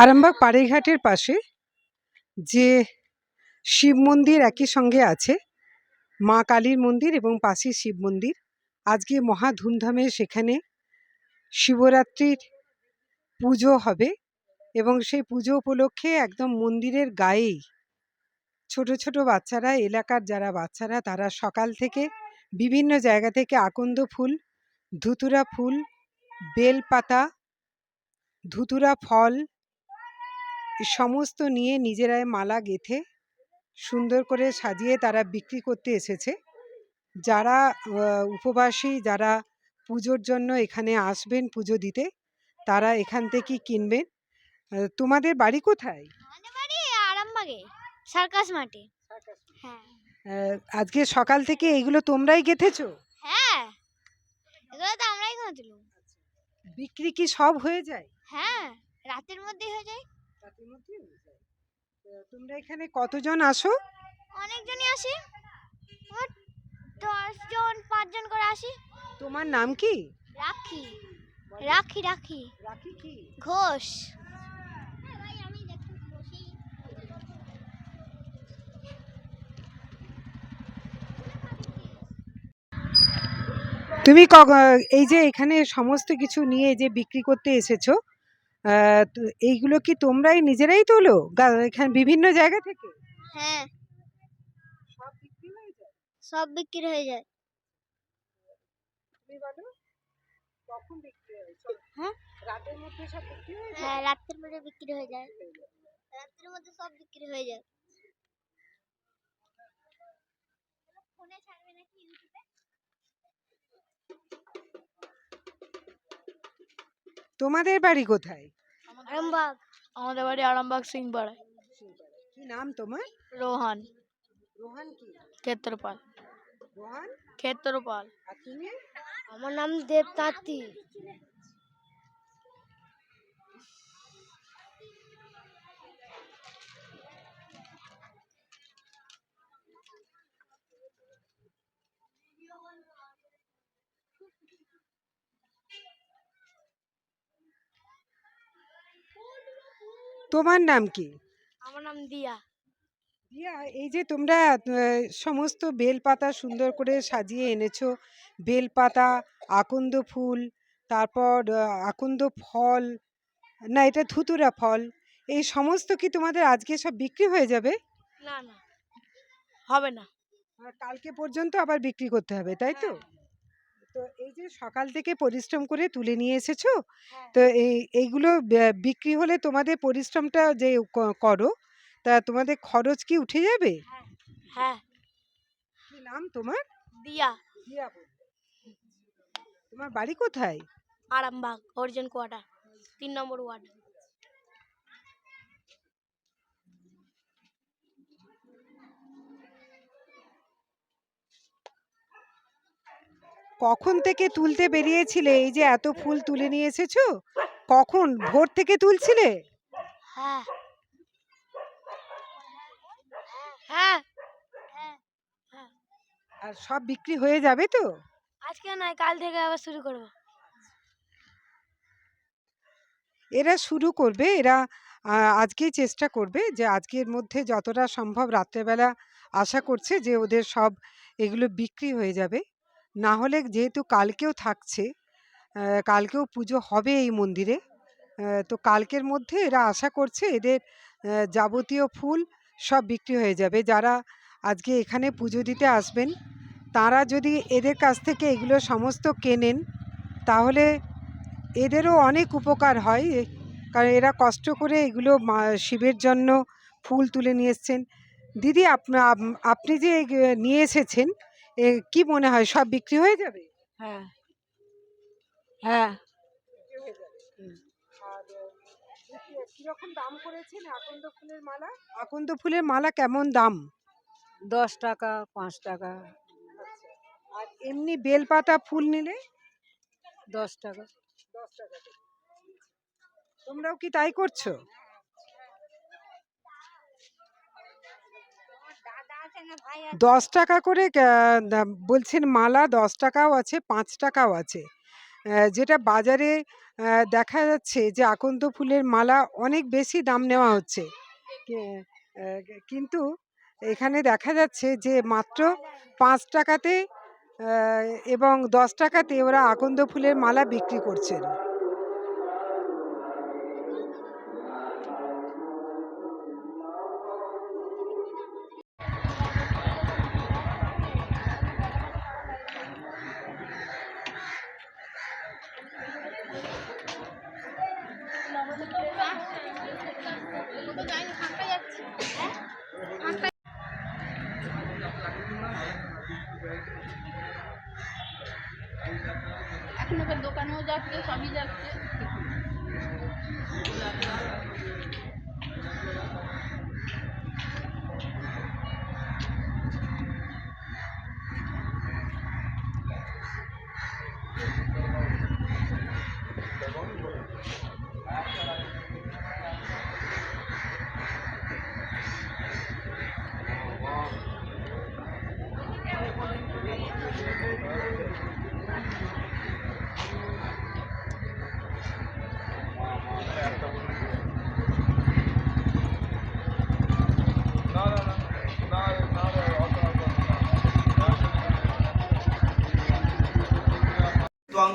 আরামবাগ পাড়েঘাটের পাশে যে শিব মন্দির একই সঙ্গে আছে, মা কালীর মন্দির এবং পাশে শিব মন্দির। আজকে মহা ধুমধামে সেখানে শিবরাত্রির পুজো হবে এবং সেই পুজো উপলক্ষে একদম মন্দিরের গায়েই ছোট ছোট বাচ্চারা, এলাকার যারা বাচ্চারা, তারা সকাল থেকে বিভিন্ন জায়গা থেকে আকন্দ ফুল, ধুতুরা ফুল বেলপাতা ধুতুরা ফল সমস্ত নিয়ে নিজেরাই মালা গেঁথে সুন্দর করে সাজিয়ে তারা বিক্রি করতে এসেছে। যারা উপবাসী যারা পুজোর জন্য এখানে আসবেন পুজো দিতে তারা এখান থেকেই কিনবেন। তোমাদের বাড়ি কোথায়? আরামবাগে সার্কাস মাঠে। হ্যাঁ। আজকে সকাল থেকে এইগুলো তোমরাই গেঁথেছো? হ্যাঁ। এগুলো তো আমরাই বিক্রি কি সব হয়ে যায়? হ্যাঁ রাতের মধ্যেই হয়ে যায়। রাতের মধ্যেই হয়ে যায়। তো তোমরা এখানে কতজন আসো? অনেকজনই আসে। মোট দশজন পাঁচজন করে আসি। তোমার নাম কি? রাখি। রাখি রাখি। রাখি কি? ঘোষ। তুমি ক- এই যে এখানে সমস্ত কিছু নিয়ে যে বিক্রি করতে এসেছ এইগুলো কি তোমরাই নিজেরাই তোলো? এখানে বিভিন্ন জায়গা থেকে? হ্যাঁ। সব বিক্রি হয়ে যায়? সব বিক্রি হয়ে যায়। তুমি বলো কখন বিক্রি হয়? হ্যাঁ? রাতের মধ্যে সব বিক্রি হয়ে যায়? হ্যাঁ রাতের মধ্যে বিক্রি হয়ে যায়। রাতের মধ্যে সব বিক্রি হয়ে যায়। ফোনে ছাড়বে নাকি ইউটিউবে? তোমাদের বাড়ি কোথায়? আরামবাগ। আমাদের বাড়ি আরামবাগ সিং পাড়ায় কি নাম তোমার? রোহান। রোহান কি? ক্ষেত্রপাল। রোহান? ক্ষেত্রপাল। আর তুমি? আমার নাম দেবতাতি তোমার নাম কি? আমার নাম দিয়া। দিয়া এই যে তোমরা সমস্ত বেলপাতা সুন্দর করে সাজিয়ে এনেছো। বেলপাতা আকন্দ ফুল তারপর আকন্দ ফল না এটা ধুতুরা ফল এই সমস্ত কি তোমাদের আজকে সব বিক্রি হয়ে যাবে? না না। হবে না। কালকে পর্যন্ত আবার বিক্রি করতে হবে তাই তো? তো এই যে সকাল থেকে পরিশ্রম করে তুলে নিয়ে এসেছ তো এই এইগুলো বে- বিক্রি হলে তোমাদের পরিশ্রমটা যে ক- করো তা তোমাদের খরচ কি উঠে যাবে? হ্যাঁ কি নাম তোমার? দিয়া। তোমার বাড়ি কোথায়? আরামবাগ অর্জুন কোয়ার্টার তিন নম্বর ওয়ার্ড। কখন থেকে তুলতে বেরিয়েছিলে? এই যে এত ফুল তুলে নিয়ে এসেছ? কখন? ভোর থেকে তুলছিলে? হ্যাঁ। হ্যাঁ। আর সব বিক্রি হয়ে যাবে তো? আজকে নয় কাল থেকে আবার শুরু করব। এরা শুরু করবে এরা আজকেই চেষ্টা করবে যে আজকের মধ্যে যতটা সম্ভব রাত্রেবেলা আশা করছে যে ওদের সব এগুলো বিক্রি হয়ে যাবে। না হলে যেহেতু কালকেও থাকছে কালকেও পুজো হবে এই মন্দিরে। তো কালকের মধ্যে এরা আশা করছে এদের যাবতীয় ফুল সব বিক্রি হয়ে যাবে। যারা আজকে এখানে পুজো দিতে আসবেন, তারা যদি এদের কাছ থেকে এগুলো সমস্ত কেনেন, তাহলে এদেরও অনেক উপকার হয়। কারণ এরা কষ্ট করে এগুলো মা- শিবের জন্য ফুল তুলে নিয়ে এসছেন। দিদি, আপনা, আপ- আপনি যে নিয়ে এসেছেন কি মনে হয় সব বিক্রি হয়ে যাবে? হ্যাঁ। হ্যাঁ। কীরকম দাম করেছেন আকন্দ ফুলের মালা? আকন্দ ফুলের মালা কেমন দাম? দশ টাকা পাঁচ টাকা। আর এমনি বেলপাতা ফুল নিলে? দশ টাকা। দশ টাকা তোমরাও কি তাই করছ? দশ টাকা করে বলছেন মালা দশ টাকাও আছে, পাঁচ টাকাও আছে। যেটা বাজারে দেখা যাচ্ছে যে আকন্দ ফুলের মালা অনেক বেশি দাম নেওয়া হচ্ছে। কিন্তু এখানে দেখা যাচ্ছে যে মাত্র পাঁচ টাকাতে এবং দশ টাকাতে ওরা আকন্দ ফুলের মালা বিক্রি করছেন। এখন আবার দোকানেও যাচ্ছে সবই যাচ্ছে।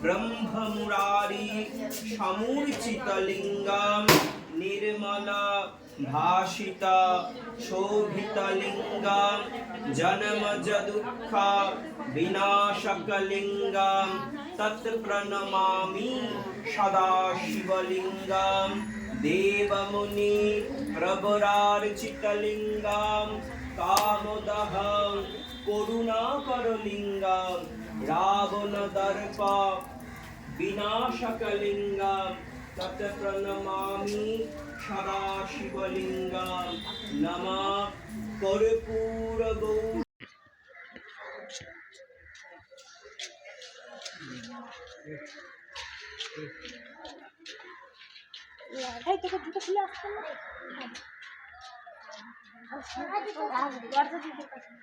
ব্রহ্মমুরারি সমূর্চিতলিঙ্গম নির্মলা ভাষিতা শোভিতলিঙ্গম জন্মজদুঃখ বিনাশকলিঙ্গম তৎ সদাশিবলিঙ্গম দেবমুনি প্রবরার্চিতলিঙ্গম কামদহ করুণাকরলিঙ্গম রাবণ দর্প বিনাশকলিঙ্গম তত প্রণমামি সদা শিবলিঙ্গম নম কর্পূর এই, তোকে দুটো খুলে আসতে না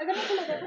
এখানে খুলে দেবো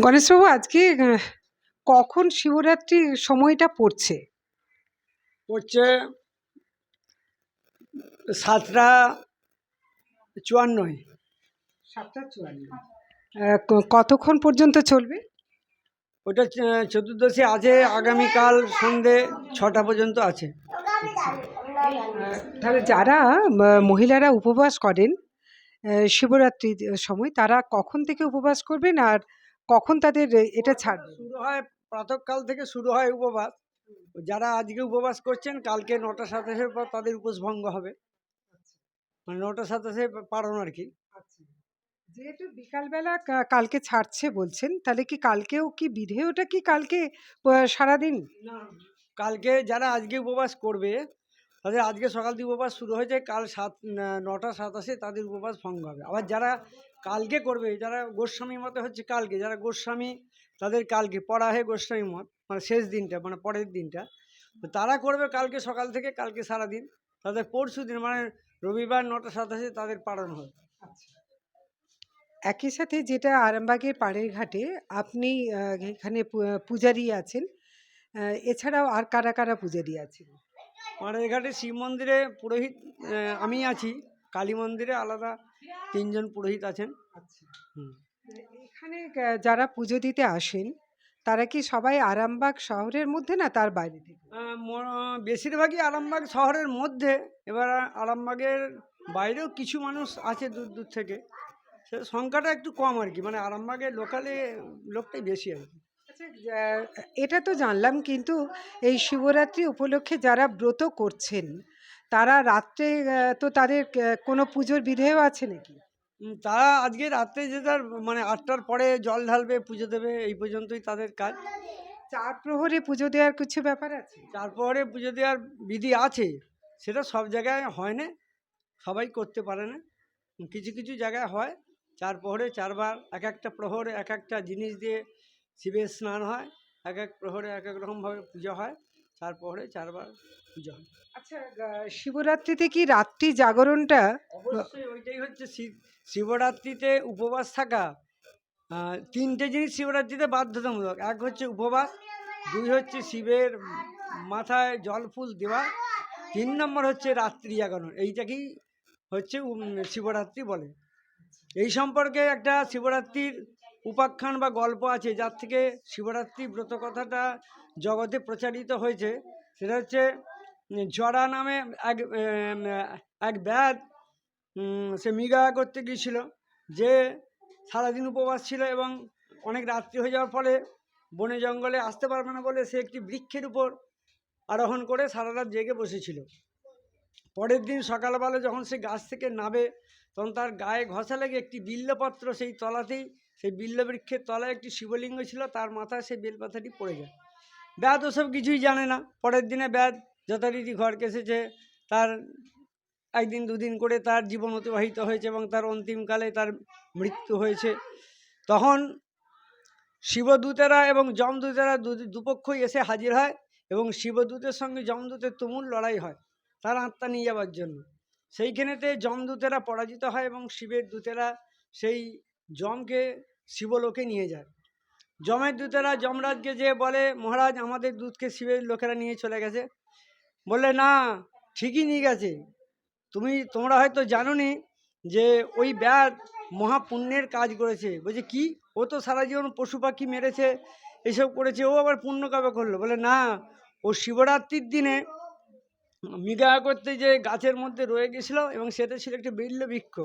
গণেশবাবু আজকে কখন শিবরাত্রি সময়টা পড়ছে? পড়ছে সাতটা চুয়ান্ন সাতটা চুয়ান্ন কতক্ষণ পর্যন্ত চলবে? ওটা চতুর্দশী আছে আগামীকাল সন্ধে ছটা পর্যন্ত আছে। তাহলে যারা মহিলারা উপবাস করেন শিবরাত্রির সময় তারা কখন থেকে উপবাস করবেন আর কখন তাদের এটা ছাড়বে শুরু হয় প্রাতঃকাল থেকে শুরু হয় উপবাস। যারা আজকে উপবাস করছেন কালকে নটা সাতাশের পর তাদের উপোস ভঙ্গ হবে। মানে নটা সাতাশে পারণ আর কি। যেহেতু বিকালবেলা কালকে ছাড়ছে বলছেন তাহলে কি কালকেও কি বিধে ওটা কি কালকে সারাদিন? কালকে যারা আজকে উপবাস করবে তাদের আজকে সকাল থেকে উপবাস শুরু হয়েছে কাল সাত নটা সাতাশে তাদের উপবাস ভঙ্গ হবে। আবার যারা কালকে করবে যারা গোস্বামী মতে হচ্ছে কালকে যারা গোস্বামী তাদের কালকে পড়া হয় গোস্বামী মত মানে শেষ দিনটা মানে পরের দিনটা তারা করবে কালকে সকাল থেকে কালকে সারাদিন তাদের পরশু দিন মানে রবিবার নটা সাতাশে তাদের পালন হবে। একই সাথে যেটা আরামবাগের পাড়ের ঘাটে আপনি আহ, এখানে পু- পূজারী আছেন আহ, এছাড়াও আর কারা কারা পূজারী আছেন? আমাদের ঘাটে শিব মন্দিরে পুরোহিত আহ, আমি আছি কালী মন্দিরে আলাদা তিনজন পুরোহিত আছেন। আচ্ছা। হুম। এখানে আহ, যারা পুজো দিতে আসেন তারা কি সবাই আরামবাগ শহরের মধ্যে না তার বাইরে থেকে? আহ, ম- বেশিরভাগই আরামবাগ শহরের মধ্যে এবার আরামবাগের বাইরেও কিছু মানুষ আছে দূর দূর থেকে। সংখ্যাটা একটু কম আর কি মানে আরামবাগের লোকালে লোকটাই বেশি আর কি। আচ্ছা এটা তো জানলাম কিন্তু এই শিবরাত্রি উপলক্ষে যারা ব্রত করছেন তারা রাত্রে তো তাদের কোনো পুজোর বিধেয় আছে নাকি? তারা আজকে রাত্রে যে তার মানে আটটার পরে জল ঢালবে পুজো দেবে এই পর্যন্তই তাদের কাজ। চার প্রহরে পুজো দেওয়ার কিছু ব্যাপার আছে? চার প্রহরে পুজো দেওয়ার বিধি আছে সেটা সব জায়গায় হয় না সবাই করতে পারে না কিছু কিছু জায়গায় হয়। চার প্রহরে চারবার এক একটা প্রহরে এক একটা জিনিস দিয়ে শিবের স্নান হয় এক এক প্রহরে এক এক রকমভাবে পুজো হয় চার প্রহরে চারবার পুজো হয়। আচ্ছা শিবরাত্রিতে কি রাত্রি জাগরণটা? অবশ্যই ওইটাই হচ্ছে শিবরাত্রিতে উপবাস থাকা তিনটে জিনিস শিবরাত্রিতে বাধ্যতামূলক। এক হচ্ছে উপবাস দুই হচ্ছে শিবের মাথায় জল ফুল দেওয়া তিন নম্বর হচ্ছে রাত্রি জাগরণ। এইটাকেই হচ্ছে শিবরাত্রি বলে। এই সম্পর্কে একটা শিবরাত্রির উপাখ্যান বা গল্প আছে, যার থেকে শিবরাত্রি ব্রত কথাটা জগতে প্রচারিত হয়েছে। সেটা হচ্ছে, জরা নামে এক এক ব্যাধ সে মৃগা করতে গিয়েছিল, যে সারাদিন উপবাস ছিল এবং অনেক রাত্রি হয়ে যাওয়ার ফলে বনে জঙ্গলে আসতে পারবে না বলে সে একটি বৃক্ষের উপর আরোহণ করে সারা রাত জেগে বসেছিল। পরের দিন সকালবেলা যখন সে গাছ থেকে নাবে তখন তার গায়ে ঘষা লেগে একটি বিল্লপত্র সেই তলাতেই, সেই বিল্লবৃক্ষের তলায় একটি শিবলিঙ্গ ছিল, তার মাথায় সেই বেলপাতাটি পড়ে যায়। ব্যাধ ওসব কিছুই জানে না। পরের দিনে ব্যাধ যথারীতি ঘরকে এসেছে। তার একদিন দুদিন করে তার জীবন অতিবাহিত হয়েছে এবং তার অন্তিমকালে তার মৃত্যু হয়েছে। তখন শিবদূতেরা এবং যমদূতেরা দুপক্ষই এসে হাজির হয় এবং শিবদূতের সঙ্গে যমদূতের তুমুল লড়াই হয়। তার আত্মা নিয়ে যাওয়ার জন্য। সেইখানেতে যমদূতেরা পরাজিত হয় এবং শিবের দূতেরা সেই যমকে শিবলোকে নিয়ে যায়। যমের দূতেরা যমরাজকে যে বলে, মহারাজ, আমাদের দূতকে শিবের লোকেরা নিয়ে চলে গেছে। বললে, না, ঠিকই নিয়ে গেছে। তুমি, তোমরা হয়তো জানোনি যে ওই ব্যাধ মহাপুণ্যের কাজ করেছে। বলছে, কি? ও তো সারা জীবন পশু পাখি মেরেছে, এসব করেছে, ও আবার পুণ্য কবে করল? বলে না, ও শিবরাত্রির দিনে মৃগা করতে যে গাছের মধ্যে রয়ে গেছিল এবং সেটা ছিল একটি বিল্ল বৃক্ষ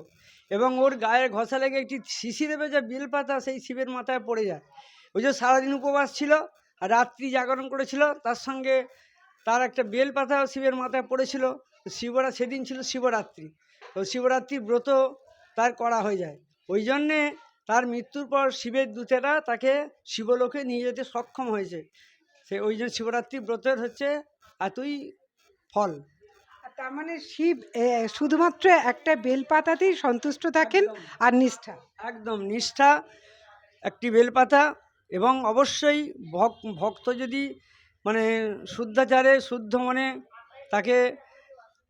এবং ওর গায়ে ঘষা লেগে একটি শিশি দেবে যে বেলপাতা সেই শিবের মাথায় পড়ে যায়। ওই যে সারাদিন উপবাস ছিল আর রাত্রি জাগরণ করেছিল, তার সঙ্গে তার একটা বেলপাতাও শিবের মাথায় পড়েছিল। শিবরা সেদিন ছিল শিবরাত্রি। তো শিবরাত্রির ব্রত তার করা হয়ে যায়। ওই জন্যে তার মৃত্যুর পর শিবের দূতেরা তাকে শিবলোকে নিয়ে যেতে সক্ষম হয়েছে। সে ওই জন্য শিবরাত্রি ব্রতের হচ্ছে এতই ফল। তার মানে শিব শুধুমাত্র একটা বেলপাতাতেই সন্তুষ্ট থাকেন আর নিষ্ঠা। একদম নিষ্ঠা একটি বেলপাতা এবং অবশ্যই ভক- ভক্ত যদি মানে শুদ্ধাচারে শুদ্ধ মনে তাকে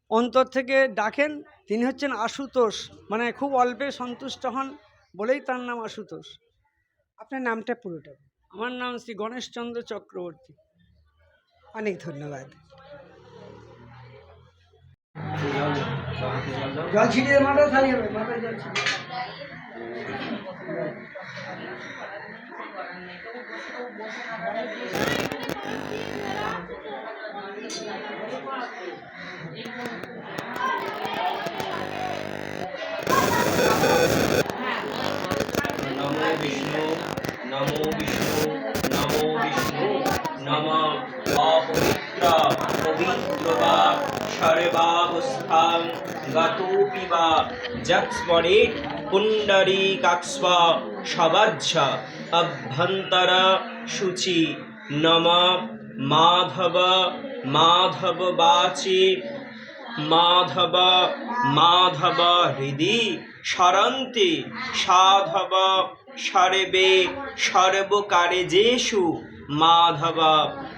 অন্তর থেকে ডাকেন তিনি হচ্ছেন আশুতোষ। মানে খুব অল্পে সন্তুষ্ট হন বলেই তার নাম আশুতোষ। আপনার নামটা পুরোটা আমার নাম শ্রী গণেশচন্দ্র চক্রবর্তী। অনেক ধন্যবাদ। জল ছিটিয়ে মাথায় খালি হবে নমো বিষ্ণু নমো বিষ্ণু নমো বিষ্ণু নম অপবিত্রা পবিত্রবা সর্বাবস্থান গতোপি বা যৎস্মরে পুণ্ডরী কাক্স্বা সবাজ্য অভ্যন্তর শুচি নম মাধব মাধব বাচি, মাধব মাধব হৃদি সরন্তি সাধব সর্বে সর্বকার্যেষু মাধব,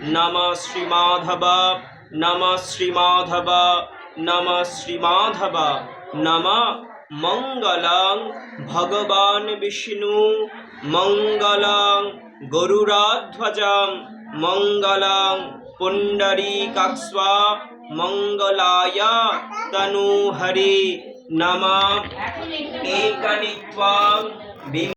নম শ্রীমাধব নম শ্রীমাধব নম শ্রীমাধব নম মঙ্গলং ভগবান বিষ্ণু মঙ্গলং গরুরাধ্বজম মঙ্গলং পুণ্ডরীকাক্ষ্বা মঙ্গলায় তনুহরি নমঃ একনিত্বাং